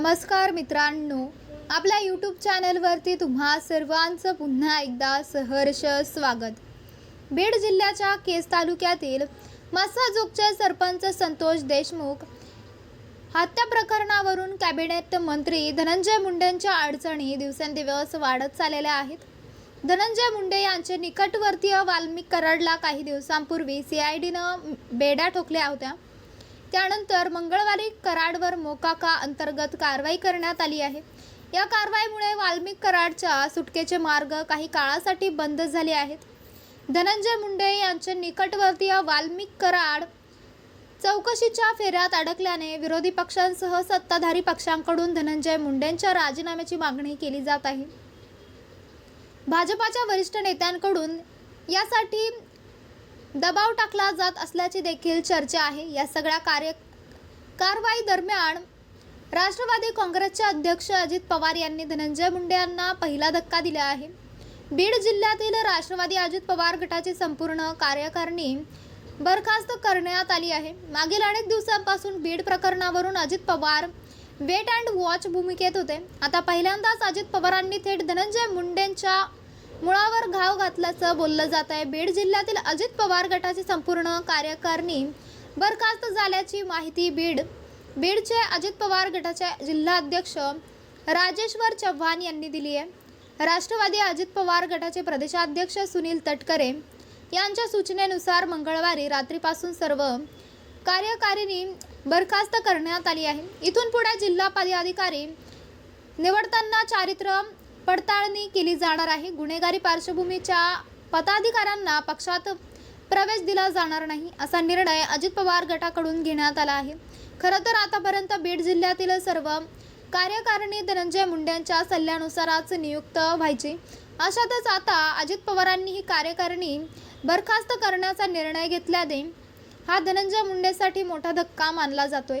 नमस्कार मित्रांनो आपल्या यूट्यूब चॅनलवरती तुम्हा सर्वांचं पुन्हा एकदा सहर्ष स्वागत. बीड जिल्ह्याच्या केस तालुक्यातील मसाजोगचे सरपंच संतोष देशमुख हत्या प्रकरणावरून कॅबिनेट मंत्री धनंजय मुंडेंच्या अडचणी दिवसेंदिवस वाढत चाललेल्या आहेत. धनंजय मुंडे यांचे निकटवर्तीय वाल्मिक कराडला काही दिवसांपूर्वी सी आय डीनं बेड्या ठोकल्या होत्या. त्यानंतर मंगळवारी कराडवर मोकाका अंतर्गत कारवाई करण्यात आली आहे. या कारवाईमुळे वाल्मिक कराडच्या सुटकेचे मार्ग काही काळासाठी बंद झाले आहेत. धनंजय मुंडे यांचे निकटवर्तीय वाल्मिक कराड चौकशीच्या फेऱ्यात अडकल्याने विरोधी पक्षांसह सत्ताधारी पक्षांकडून धनंजय मुंडेंच्या राजीनाम्याची मागणी केली जात आहे. भाजपाच्या वरिष्ठ नेत्यांकडून यासाठी दबाव टाकला जात असल्याची देखील चर्चा आहे. या सगळ्या कार्य कारवाई दरम्यान राष्ट्रवादी काँग्रेसचे अध्यक्ष अजित पवार यांनी धनंजय मुंडे यांना पहिला धक्का दिला आहे. बीड जिल्ह्यातील राष्ट्रवादी अजित पवार गटाची संपूर्ण कार्यकारिणी बरखास्त करण्यात आली आहे. मागील अनेक दिवसांपासून बीड प्रकरणावरून Ajit Pawar wait and watch भूमिकेत होते. आता पहिल्यांदाच अजित पवारांनी थेट धनंजय मुंडेंच्या मुळावर घाव घातल्याचं बोललं जात आहे. बीड जिल्ह्यातील अजित पवार गटाची संपूर्ण कार्यकारिणी बरखास्त झाल्याची माहिती बीड बीडचे अजित पवार गटाचे जिल्हाध्यक्ष राजेश्वर चव्हाण यांनी दिली आहे. राष्ट्रवादी अजित पवार गटाचे प्रदेशाध्यक्ष सुनील तटकरे यांच्या सूचनेनुसार मंगळवारी रात्रीपासून सर्व कार्यकारिणी बरखास्त करण्यात आली आहे. इथून पुढे जिल्हा पदाधिकारी निवडताना चारित्र्य पडताळणी केली जाणार आहे. गुन्हेगारी पार्श्वभूमीच्या पदाधिकाऱ्यांना पक्षात प्रवेश दिला जाणार नाही असा निर्णय अजित पवार गटाकडून घेण्यात आला आहे. खरं तर आतापर्यंत बीड जिल्ह्यातील सर्व कार्यकारिणी धनंजय मुंडेंच्या सल्ल्यानुसारच नियुक्त व्हायची. अशातच आता अजित पवारांनी ही कार्यकारिणी बरखास्त करण्याचा निर्णय घेतल्याने हा धनंजय मुंडेसाठी मोठा धक्का मानला जातोय.